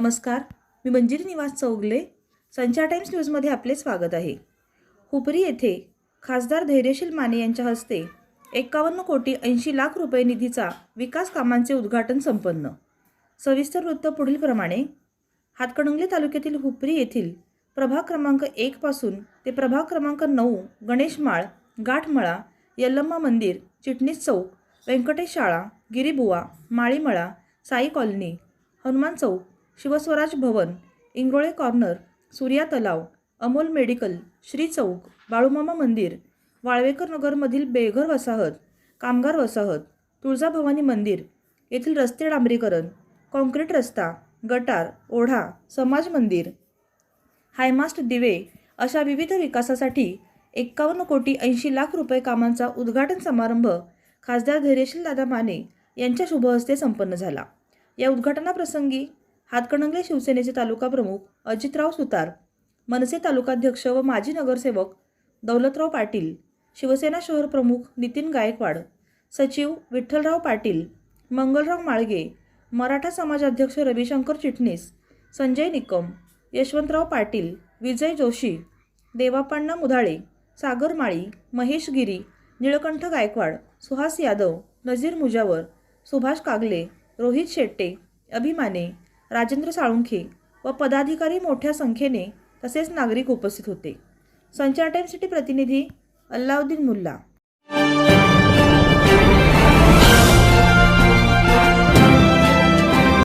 नमस्कार मी मंजिरी निवास चौगले संचार टाइम्स न्यूजमध्ये आपले स्वागत आहे. हुपरी येथे खासदार धैर्यशील माने यांच्या हस्ते एक्कावन्न कोटी ऐंशी लाख रुपये निधीचा विकास कामांचे उद्घाटन संपन्न. सविस्तर वृत्त पुढीलप्रमाणे हातकणंगले तालुक्यातील हुपरी येथील प्रभाग क्रमांक एकपासून ते प्रभाग क्रमांक नऊ गणेशमाळ गाठमळा यल्लम्मा मंदिर चिटणीस चौक व्यंकटेश शाळा गिरीबुवा माळीमळा साई कॉलनी हनुमान चौक शिवस्वराज भवन इंगोळे कॉर्नर सूर्या तलाव अमोल मेडिकल श्री चौक बाळूमामा मंदिर वाळवेकर नगरमधील बेघर वसाहत कामगार वसाहत तुळजाभवानी मंदिर येथील रस्ते डांबरीकरण कॉन्क्रीट रस्ता गटार ओढा समाज मंदिर. हायमास्ट दिवे अशा विविध विकासासाठी एक्कावन्न कोटी ऐंशी लाख रुपये कामांचा उद्घाटन समारंभ खासदार धैर्यशील दादा माने यांच्या शुभहस्ते संपन्न झाला. या उद्घाटनाप्रसंगी हातकणंगले शिवसेनेचे तालुका प्रमुख अजितराव सुतार मनसे तालुकाध्यक्ष व माजी नगरसेवक दौलतराव पाटील शिवसेना शहर प्रमुख नितीन गायकवाड सचिव विठ्ठलराव पाटील मंगलराव माळगे मराठा समाजाध्यक्ष रविशंकर चिटणीस संजय निकम यशवंतराव पाटील विजय जोशी देवापण्णा मुधाळे सागर माळी महेश गिरी निळकंठ गायकवाड सुहास यादव नजीर मुजावर सुभाष कागले रोहित शेट्टे अभिमाने राजेंद्र साळुंखे व पदाधिकारी मोठ्या संख्येने तसेच नागरिक उपस्थित होते. संचार टाइम्स सिटी प्रतिनिधी अल्लाउद्दीन मुल्ला.